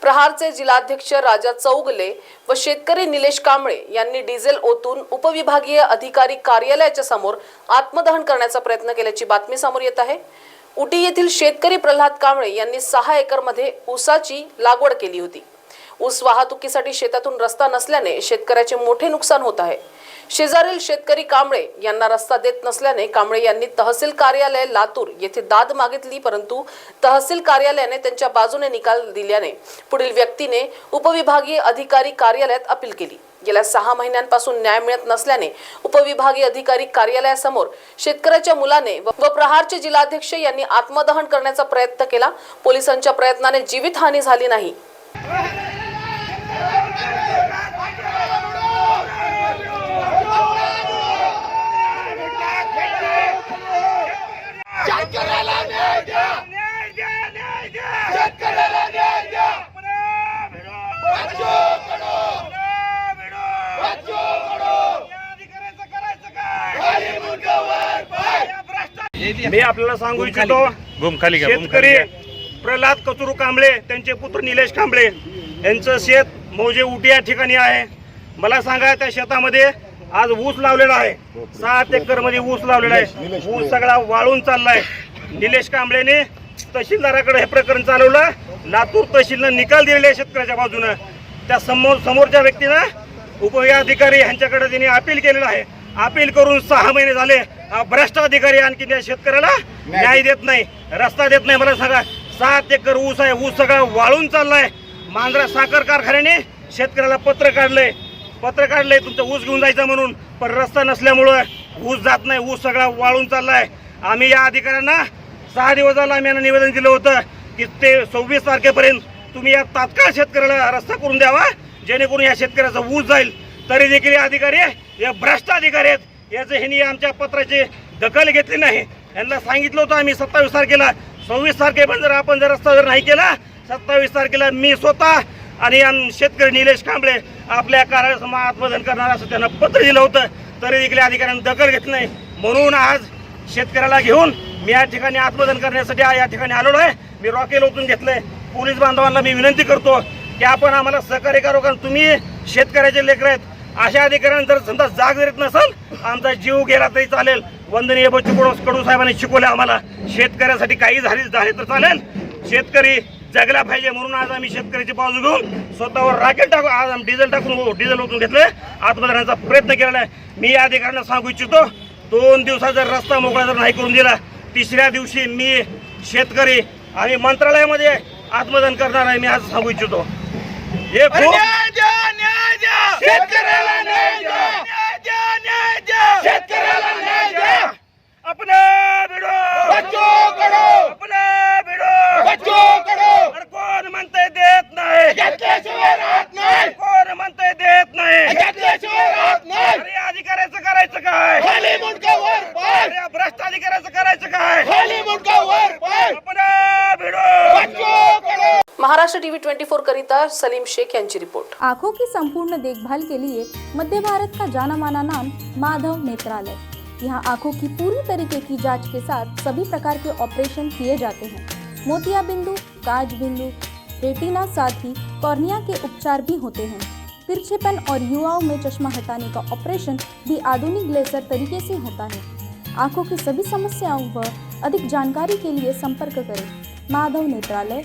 प्रहारचे जिल्हाध्यक्ष राजा चौगले व शेतकरी निलेश कांबळे यांनी डिझेल ओतून उपविभागीय अधिकारी कार्यालयाच्या समोर आत्मदहन करण्याचा प्रयत्न केल्याची बातमी समोर येत आहे. उटी येथील शेतकरी प्रल्हाद कांबळे यांनी सहा एकरमध्ये ऊसाची लागवड केली होती. ऊस वाहतुकीसाठी शेतातून रस्ता नसल्याने शेतकऱ्याचे मोठे नुकसान होत आहे. शेजारील शेतकरी कांबळे यांना रस्ता देत नसल्याने कांबळे यांनी तहसील कार्यालय लातूर येथे दाद मागितली परंतु तहसील कार्यालयाने त्यांच्या बाजूने निकाल दिल्याने पुढील व्यक्तीने उपविभागीय अधिकारी कार्यालयात अपील केली. गेल्या सहा महिन्यांपासून न्याय मिळत नसल्याने उपविभागीय अधिकारी कार्यालयासमोर शेतकऱ्याच्या मुलाने व प्रहारचे जिल्हाध्यक्ष यांनी आत्मदहन करण्याचा प्रयत्न केला. पोलिसांच्या प्रयत्नाने जीवितहानी झाली नाही. मी आपल्याला सांगू इच्छितो शेतकरी. प्रल्हाद कचुरू कांबळे त्यांचे पुत्र निलेश कांबळे यांचं शेत मौजे उटी या ठिकाणी आहे. मला सांगा त्या शेतामध्ये आज ऊस लावलेला आहे. सात एकरमध्ये ऊस लावलेला आहे. ऊस सगळा वाळून चाललाय. निलेश कांबळेने तहसीलदाराकडे हे प्रकरण चालवलं. लातूर तहसीलनं निकाल दिलेले आहे शेतकऱ्याच्या बाजूनं. त्या समोर समोरच्या व्यक्तीनं उपविभागाधिकारी यांच्याकडे त्यांनी अपील केलेलं आहे. अपील करून सहा महिने झाले. भ्रष्ट अधिकारी आणखी त्या शेतकऱ्याला न्याय देत नाही रस्ता देत नाही. मला सांगा सात एकर ऊस आहे. ऊस सगळा वाळून चाललाय. मांजरा साखर कारखान्याने शेतकऱ्याला पत्र काढलंय. पत्र काढलंय तुमचं ऊस घेऊन जायचं म्हणून. पण रस्ता नसल्यामुळं ऊस जात नाही ऊस सगळा वाळून चाललाय. आम्ही या अधिकाऱ्यांना सहा दिवस झाला आम्ही यांना निवेदन दिलं होतं की ते सव्वीस तारखेपर्यंत तुम्ही या तात्काळ शेतकऱ्याला रस्ता करून द्यावा जेणेकरून या शेतकऱ्याचा ऊस जाईल. तरी देखील हे अधिकारी हे भ्रष्ट अधिकारी आहेत. याचं ह्यांनी आमच्या पत्राची दखल घेतली नाही. यांना सांगितलं होतं आम्ही सत्तावीस तारखेला. सव्वीस तारखेपर्यंत जर आपण जर रस्ता जर नाही केला सत्तावीस तारखेला मी स्वतः आणि आम- शेतकरी निलेश कांबळे आपल्या कार्यालयासमोर आत्मदन करणार असं त्यांना पत्र दिलं होतं. तरी देखील अधिकाऱ्यांनी दखल घेत नाही. म्हणून आज शेतकऱ्याला घेऊन मी या ठिकाणी आत्मदन करण्यासाठी या ठिकाणी आलेलो आहे. मी रॉकेल ओतून घेतलंय. पोलीस बांधवांना मी विनंती करतो की आपण आम्हाला सहकार्य करू कारण तुम्ही शेतकऱ्याचे लेकर आहेत. अशा अधिकाऱ्यांनी जर समजा जाग देत नसाल आमचा जीव गेला तरी चालेल. वंदनीय बच्चू कडू कडू साहेबांनी शिकवले आम्हाला. शेतकऱ्यासाठी काही झाली झाले तर चालेल. शेतकरी जगला पाहिजे म्हणून आज आम्ही शेतकऱ्याची बाजू घेऊन स्वतःवर राकेट टाकू आज आम्ही डिझेल टाकून डिझेल ओतून घेतलंय. आत्मदहनाचा प्रयत्न केलेला आहे. मी या अधिकाऱ्यांना सांगू इच्छितो दोन दिवसात जर रस्ता मोकळा जर नाही करून दिला तिसऱ्या दिवशी मी शेतकरी आम्ही मंत्रालयामध्ये आत्मदहन करणार आहे मी आज सांगू इच्छितो. हे खूप न्याय महाराष्ट्र टीवी ट्वेंटी फोर करिता सलीम शेख यांची रिपोर्ट. आँखों की संपूर्ण देखभाल के लिए मध्य भारत का जाना माना नाम माधव नेत्रालय. यहाँ आँखों की पूरी तरीके की जाँच के साथ सभी प्रकार के ऑपरेशन किए जाते हैं। मोतिया बिंदु, काज बिंदु, रेटिना साथ ही कॉर्निया के उपचार भी होते हैं। तिरछेपन और युवाओं में चश्मा हटाने का ऑपरेशन भी आधुनिक लेजर तरीके से होता है। आँखों की सभी समस्याओं व अधिक जानकारी के लिए संपर्क करें। माधव नेत्रालय